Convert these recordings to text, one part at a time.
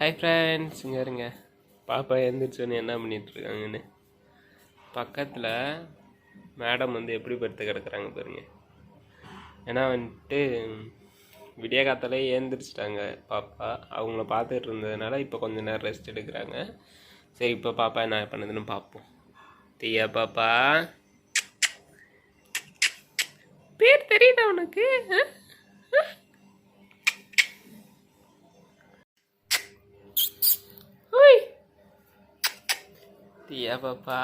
Hi friends இங்கே இருங்க. பாப்பா எழுந்திரிச்சோன்னு என்ன பண்ணிகிட்ருக்காங்கன்னு பக்கத்தில் மேடம் வந்து எப்படி படுத்து கிடக்குறாங்க பாருங்க. ஏன்னா வந்துட்டு விடிய காத்தால ஏந்திரிச்சிட்டாங்க பாப்பா. அவங்கள பார்த்துட்டு இருந்ததுனால இப்போ கொஞ்ச நேரம் ரெஸ்ட் எடுக்கிறாங்க. சரி இப்போ பாப்பா என்ன பண்ணுதுன்னு பார்ப்போம் தீயா பாப்பா. பேர் தெரியுதா உனக்கு ஆ? ஓய் தியா பாப்பா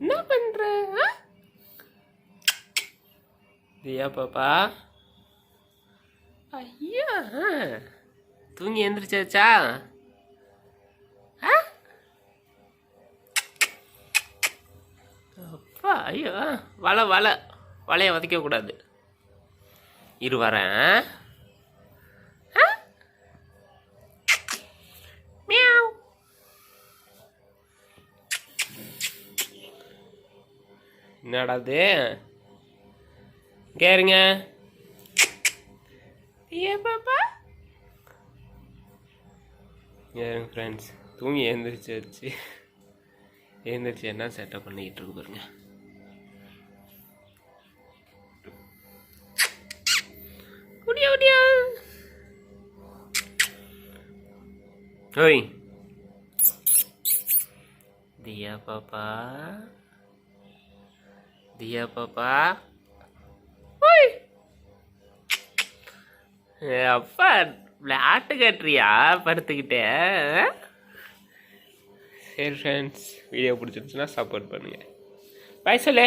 என்ன பண்ற தியா பாப்பா ஐயா தூங்கி எந்திரிச்சாச்சா? ஆ? அப்பா ஐயோ வலை வலை. வலையை வதைக்க கூடாது. இரு வரேன் ஆ? மியாவ் என்னடா இது? கேருங்க ஏன் பாப்பா? ஏன் ஃப்ரெண்ட்ஸ் தூங்கி எழுந்திரிச்சாச்சு எழுந்திரிச்சு என்ன செட்டப் பண்ணிக்கிட்டு இருக்கு பாருங்க. முடியா முடியா? ஓய். தியா பாப்பா. தியா பாப்பா ஓய் ஏ அப்பா விளையாட்டு கட்டுறியா படுத்துக்கிட்டே? சரி ஃப்ரெண்ட்ஸ் வீடியோ பிடிச்சிருந்துச்சுன்னா சப்போர்ட் பண்ணுங்க. பாய் சொல்லு.